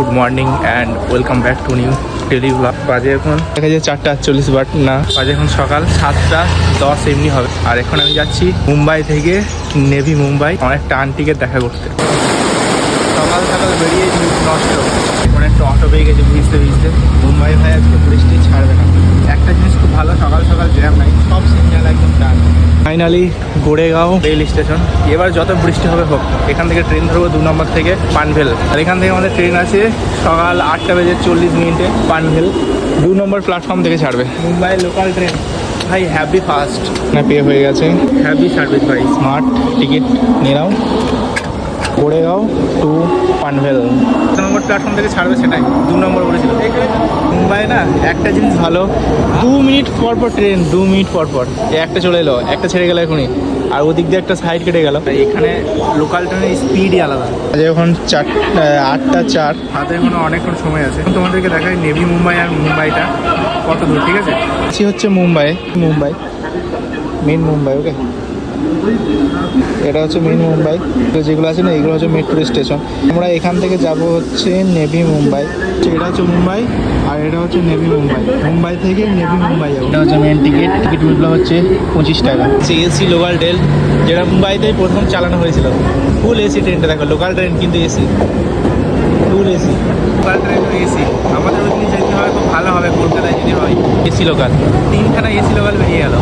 Good morning and welcome back to new daily blog. বাজে এখন? দেখা যায় চারটা আটচল্লিশ বাট না। বাজে এখন সকাল সাতটা দশ এমনি হবে। আর এখন আমি যাচ্ছি মুম্বাই থেকে নেভি মুম্বাই। আমার একটা আন্টিকে দেখা করতে। সকাল সকাল বেরিয়ে নষ্ট। এখন একটা অটো পেয়ে গেছে ভিজতে ভিজতে। মুম্বাই ভাই আজকে বৃষ্টি ছাড়বে না একটা জিনিস খুব ভালো সকাল সকাল জ্যাম নাই সব সিগন্যাল একদম done finally Goregaon rail station এবার যত বৃষ্টি হবে হোক এখান থেকে ট্রেন ধরবো দু নম্বর থেকে পানভেল আর এখান থেকে আমাদের ট্রেন আছে সকাল আটটা বেজে চল্লিশ মিনিটে পানভেল দু নম্বর প্ল্যাটফর্ম থেকে ছাড়বে। মুম্বাই লোকাল ট্রেন ভাই হ্যাপি ফাস্ট না পে হয়ে গেছে। হ্যাপি সার্ভিস ভাই। স্মার্ট টিকিট নিয়ে নাও। Goregaon to Panvel. Number platform থেকে ছাড়বে সেটাই দু নম্বর বলেছিল। মুম্বাই না একটা জিনিস ভালো দু মিনিট পর পর ট্রেন দু মিনিট পর পর। একটা চলে এলো একটা ছেড়ে গেল এখনই। আর ওদিক দিয়ে একটা সাইড কেটে গেল। এখানে লোকাল ট্রেনের স্পিডই আলাদা। আজ এখন চার আটটা চার। হাতে এখনও অনেকক্ষণ সময় আছে। এখন তোমাদেরকে দেখাই নেভি মুম্বাই আর মুম্বাইটা কত দূর ঠিক আছে? আছি হচ্ছে মুম্বাই মুম্বাই মেন মুম্বাই ওকে এটা হচ্ছে মেন মুম্বাই। তো যেগুলো আছে না এগুলো হচ্ছে মেট্রো স্টেশন আমরা এখান থেকে যাব হচ্ছে নেভি মুম্বাই। তো এটা হচ্ছে মুম্বাই আর এটা হচ্ছে নেভি মুম্বাই। মুম্বাই থেকে নেভি মুম্বাই যাব। এটা হচ্ছে মেন টিকিট টিকিট মূল্য হচ্ছে পঁচিশ টাকা। এসি লোকাল ট্রেন যেটা মুম্বাইতেই প্রথম চালানো হয়েছিল। ফুল এসি ট্রেনটা দেখো লোকাল ট্রেন কিন্তু AC full AC local train AC আমাদের ওদিকে যেতে হয় খুব ভালো হবে কলকাতায় যদি হয়। এসি লোকাল তিনখানা এসি লোকাল বেরিয়ে গেল।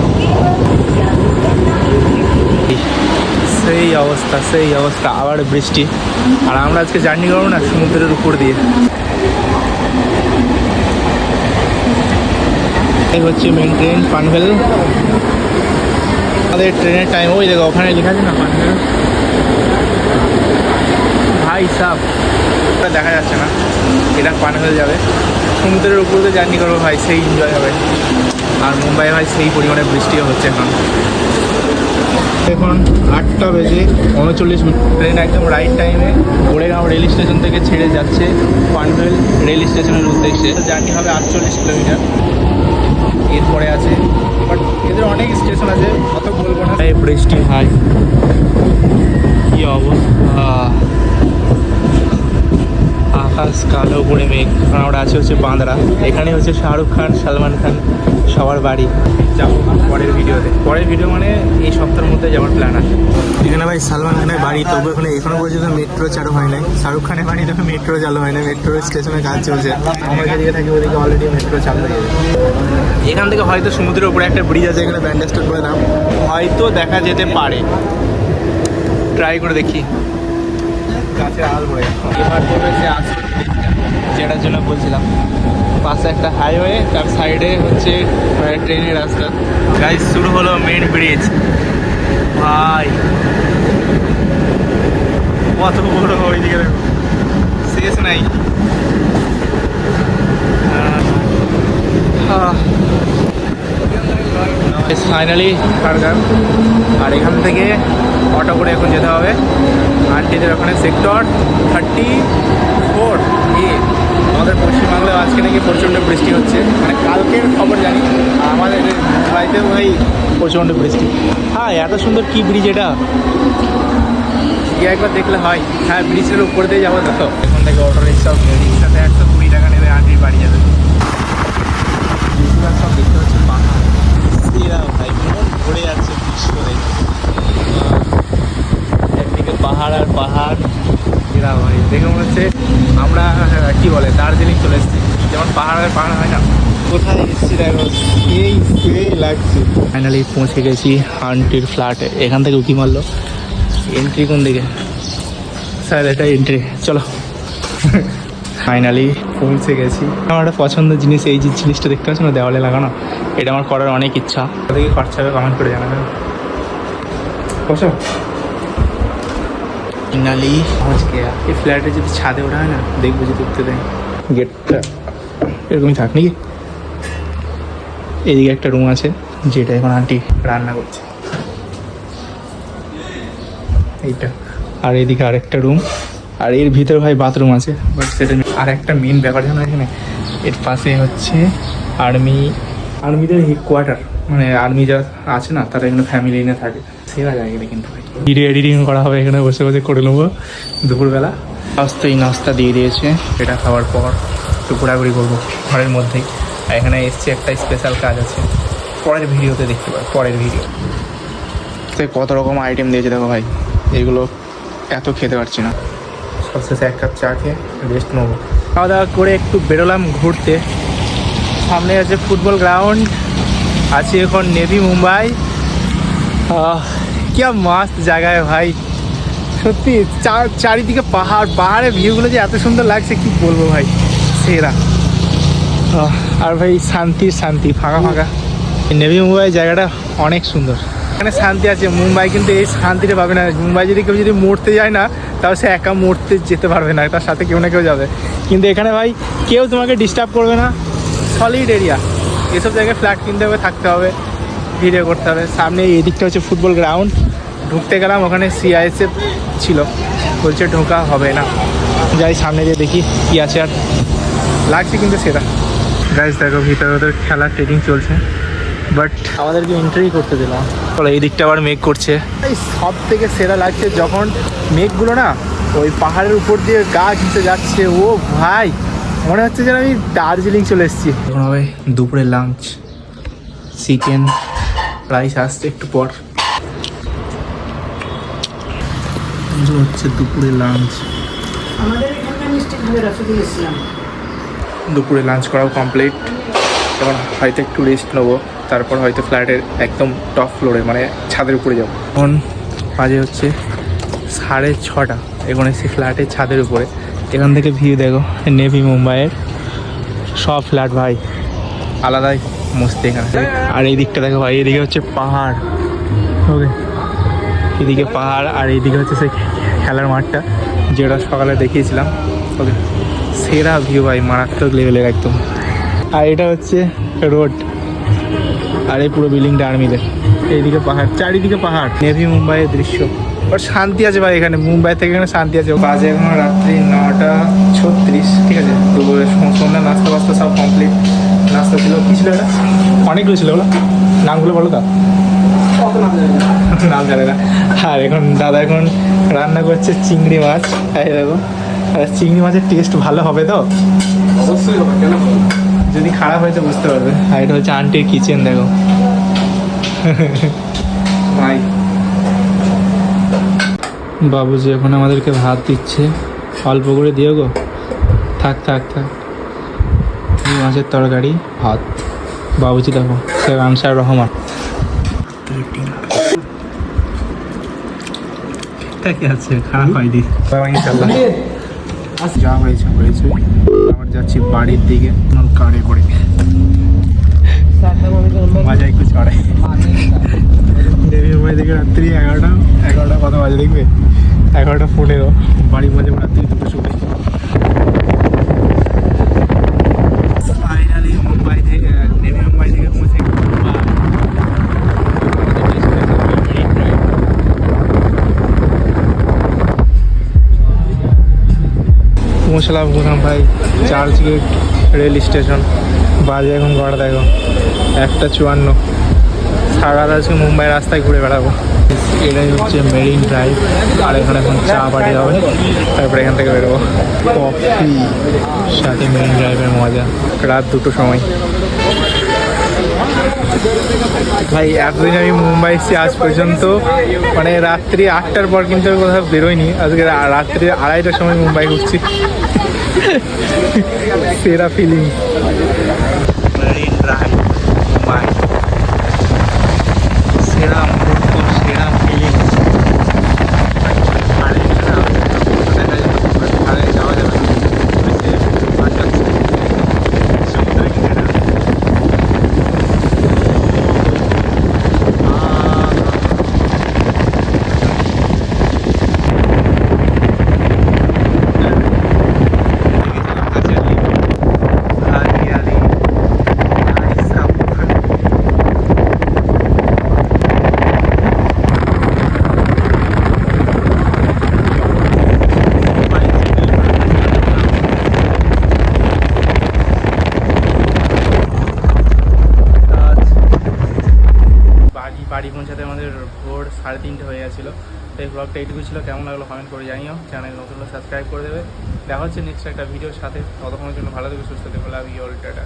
সেই অবস্থা সেই অবস্থা। আবার বৃষ্টি। আর আমরা আজকে জার্নি করব না, সমুদ্রের উপর দিয়ে। এই হচ্ছে মেন ট্রেন পানভেল আমাদের ট্রেনের টাইম ওই দেখো, ওখানে লেখা আছে না পানভেল ভাই সাহ দেখা যাচ্ছে না। এটা পানভেল যাবে। সমুদ্রের উপর দিয়ে জার্নি করব ভাই, সেই এনজয় হবে। আর মুম্বাই ভাই, সেই পরিমাণে বৃষ্টিও হচ্ছে এখন। এখন আটটা বেজে উনচল্লিশ মিনিট। ট্রেন একদম রাইট টাইমে গোড়েগাঁও রেল স্টেশন থেকে ছেড়ে যাচ্ছে পানভেল রেল স্টেশনের উদ্দেশ্যে। জার্নি হবে আটচল্লিশ কিলোমিটার। এরপরে আছে। বাট এদের অনেক স্টেশন আছে, অত বলব না। বৃষ্টি, হাই। কী অবস্থা? আকাশ কালো করে মেঘ কারণ আমরা আছে হচ্ছে বাঁদরা। এখানে হচ্ছে শাহরুখ খান সালমান খান সবার বাড়ি। যাব পরের ভিডিওতে। পরের ভিডিও মানে এই সপ্তাহের মধ্যে যাওয়ার প্ল্যান আছে। এখানে ভাই সালমান খানের বাড়ি। তবু এখানে এখনও পর্যন্ত মেট্রো চালু হয় নাই। শাহরুখ খানের বাড়ি তখন মেট্রো চালু হয় না মেট্রো স্টেশনে কাজ চলছে। আমরা যেদিকে থাকি ওদিকে অলরেডি মেট্রো চালু হয়ে গেছে। এখান থেকে হয়তো সমুদ্রের উপরে একটা ব্রিজ আছে এখানে ব্যান্ডেস্টোর করে নাম হয়তো দেখা যেতে পারে। ট্রাই করে দেখি। গাছের এবার যেটার জন্য বলছিলাম, পাশে একটা হাইওয়ে তার সাইডে হচ্ছে ট্রেনের রাস্তা। গাইজ শুরু হলো মেন ব্রিজ ভাই, কত বড় ওইদিকে শেষ নাই। ফাইনালি আর এখান থেকে অটো করে এখন যেতে হবে। আন্টিদের ওখানে সেক্টর থার্টি ফোর এ আমাদের পশ্চিমবাংলায় আজকে নাকি প্রচণ্ড বৃষ্টি হচ্ছে। মানে কালকের খবর জানি আমাদের বাড়িতেও ভাই প্রচণ্ড বৃষ্টি। হ্যাঁ এত সুন্দর কি ব্রিজ এটা? গিয়ে একবার দেখলে হয়। হ্যাঁ ব্রিজের উপর দিয়ে যাব তো। এখন থেকে অটো রিক্সা রিক্সাতে একশো কুড়ি টাকা নেবে আন্টির বাড়ি যাবে বেশিরভাগ সব দেখতে হচ্ছে পাহাড় এরা ভাই মন ভরে যাচ্ছে দৃশ্য দেখে একদিকে পাহাড় আর পাহাড় এরা ভাই দেখে মনে হচ্ছে আমরা আহ, কি বলে দার্জিলিং চলে এসেছি যেমন পাহাড় আর পাহাড় হয় না কোথায় এসেছি দেখো সেই সেই লাগছে। ফাইনালি পৌঁছে গেছি আন্টির ফ্ল্যাটে এখান থেকে উকি মারলো। এন্ট্রি কোন দিকে? স্যার এটা এন্ট্রি চলো। ফাইনালি পৌঁছে গেছি। আমার একটা পছন্দের জিনিস এই যে জিনিসটা দেখতে পাচ্ছ না দেওয়ালে লাগানো এটা আমার করার অনেক ইচ্ছা। ওদেরকে খরচা হবে কমেন্ট করে জানাবেন বসো। ফাইনালি পৌঁছ গেয়া এই ফ্ল্যাটে যদি ছাদে ওঠা হয় না দেখব যদি উঠতে দেয়। গেটটা এরকমই থাক নাকি? এদিকে একটা রুম আছে, যেটা এখন আন্টি রান্না করছে। এইটা। আর এদিকে আরেকটা রুম আর এর ভিতরে ভাই বাথরুম আছে বাট সেটা আর একটা মেন ব্যাপার জানো এখানে, এর পাশে হচ্ছে আর্মি আর্মিদের হেডকোয়ার্টার মানে আর্মি যা আছে না, তারা এখানে ফ্যামিলি নিয়ে থাকে। সেরা জায়গাটা কিন্তু ভিডিও এডিটিং করা হবে এখানে, বসে বসে করে নেব। দুপুরবেলা। আস্তেই নাস্তা দিয়ে দিয়েছে, এটা খাওয়ার পর একটু ঘোরাঘুরি করব, ঘরের মধ্যেই। এখানে এসছে একটা স্পেশাল কাজ আছে। পরের ভিডিওতে দেখতে পাবে পরের ভিডিও তো কত রকম আইটেম দিয়েছে দেখো ভাই। এগুলো এত খেতে পারছি না। সবশেষে এক কাপ চা খেয়ে রেস্ট নেব। খাওয়া দাওয়া করে একটু বেরোলাম ঘুরতে। সামনে আছে ফুটবল গ্রাউন্ড আছে এখন নেভি মুম্বাই কি মাস্ত জায়গায় ভাই। সত্যি চার- চারিদিকে পাহাড় পাহাড়ের ভিউগুলো যে এত সুন্দর লাগছে কি বলব ভাই। সেরা। আর ভাই শান্তির শান্তি, ফাঁকা ফাঁকা। নেভি মুম্বাই জায়গাটা অনেক সুন্দর। এখানে শান্তি আছে। মুম্বাই কিন্তু এই শান্তিটা পাবে না। মুম্বাই যদি কেউ যদি মরতে যায় না, তাহলে সে একা মরতে যেতে পারবে না। তার সাথে কেউ না কেউ যাবে। কিন্তু এখানে ভাই কেউ তোমাকে ডিস্টার্ব করবে না। সলিড এরিয়া এসব জায়গায় ফ্ল্যাট কিনতে হবে, থাকতে হবে ভিডিও করতে হবে। সামনে এই দিকটা হচ্ছে ফুটবল গ্রাউন্ড ঢুকতে গেলাম, ওখানে সিআইএসএফ ছিল। বলছে ঢোকা হবে না। যাই সামনে দিয়ে দেখি কি আছে আর। লাগছে কিন্তু সেটা। গাইজ দেখো ভিতরে ওদের খেলার ট্রেনিং চলছে বাট আমাদেরকে এন্ট্রি করতে দিলাম বলো এই দিকটা আবার মেঘ করছে। এই সব থেকে সেরা লাগছে যখন মেঘগুলো না ওই পাহাড়ের উপর দিয়ে গা ঘিচে যাচ্ছে। ও ভাই মনে হচ্ছে যেন আমি দার্জিলিং চলে এসেছি। এখন হবে দুপুরে লাঞ্চ চিকেন রাইস আসছে একটু পর। হচ্ছে দুপুরে লাঞ্চ আমাদের এখানকার মিষ্টি খাবে রসগোল্লা ইসলাম দুপুরে লাঞ্চ করাও কমপ্লিট এখন হয়তো একটু রেস্ট নেব, তারপর হয়তো ফ্ল্যাটের একদম টপ ফ্লোরে মানে ছাদের উপরে যাব। এখন বাজে হচ্ছে সাড়ে ছটা, এখন এসে ফ্ল্যাটের ছাদের উপরে। এখান থেকে ভিউ দেখো নেভি মুম্বাইয়ের সব ফ্ল্যাট ভাই। আলাদাই মস্তি এখানে। আর এই দিকটা দেখো ভাই, এদিকে হচ্ছে পাহাড়। ওকে, এদিকে পাহাড় আর এইদিকে হচ্ছে সেই খেলার মাঠটা, যেটা সকালে দেখিয়েছিলাম। ওকে। সেরা ভিউ ভাই, মারাত্মক লেভেলের একদম। আর এটা হচ্ছে রোড আর এই পুরো বিল্ডিংটা আর্মিদের এইদিকে পাহাড়, চারিদিকে পাহাড়। নেভি মুম্বাইয়ের দৃশ্য। ওর শান্তি আছে ভাই এখানে। মুম্বাই থেকে এখানে শান্তি আছে। বাজে এখন রাত্রি নটা ছত্রিশ, ঠিক আছে? সম- সন্ধ্যা নাস্তা বাস্তা সব কমপ্লিট নাস্তা ছিল। কী ছিল এটা? অনেকগুলো ছিল ওগুলো নামগুলো বলো তো। নাম জানে না। আর এখন দাদা এখন রান্না করছে চিংড়ি মাছ। এই দেখো। চিংড়ি মাছের টেস্ট ভালো হবে তো? অবশ্যই হবে কেন যদি খারাপ হয়েছে বুঝতে পারবে। আর এটা হচ্ছে আন্টির কিচেন দেখো। ভাই। বাবুজি এখন আমাদেরকে ভাত দিচ্ছে। অল্প করে দিও গো। থাক থাক থাক। মাছের তরকারি ভাত। বাবুজি দেখো সে আনসার রহমান। আছে খারাপ হয়নি। ইনশাল্লাহ যা হয়েছে হয়েছে। আবার যাচ্ছি বাড়ির দিকে কারে করে। মজা একটু চড়ে দেবী মুম্বাই থেকে রাত্রি এগারোটা এগারোটা কত বাজে দেখবে? এগারোটা পনেরো। বাড়ি বাজে রাত্রি দুটো শুটে পৌঁছলাম কোথাও ভাই। চার্চ গেট, রেল স্টেশন, বাজে এখন গড় দেখো। একটা চুয়ান্ন। সারা রাত আজকে মুম্বাই রাস্তায় ঘুরে বেড়াবো। এটাই হচ্ছে মেরিন ড্রাইভ। আর এখানে এখন চা পাটি হবে। তারপরে এখান থেকে বেরোবো। কফি। সাথে মেরিন ড্রাইভের মজা। রাত দুটো সময়। ভাই, এতদিন আমি মুম্বাই এসেছি, আজ পর্যন্ত। মানে রাত্রি আটটার পর কিন্তু কোথাও বেরোয়নি আজকে রাত্রি আড়াইটার সময় মুম্বাই ঘুরছি। সেরা ফিলিং মেরিন ড্রাইভ মুম্বাই সেরা মুহূর্ত সেরা ফিলিং যাওয়া যাবে না। আচ্ছা, আচ্ছা। সমুদ্রের কিনারে। বাড়ি বাড়ি পৌঁছাতে আমাদের ভোর সাড়ে তিনটে হয়ে গেছিল তো এই ব্লগটা এইটুকু ছিল। কেমন লাগল কমেন্ট করে জানিও। চ্যানেল নতুন সাবস্ক্রাইব করে দেবে। দেখা হচ্ছে নেক্সট একটা ভিডিওর সাথে। ততক্ষণের জন্য ভালো থেকে, সুস্থ থেকে। Love you all tata.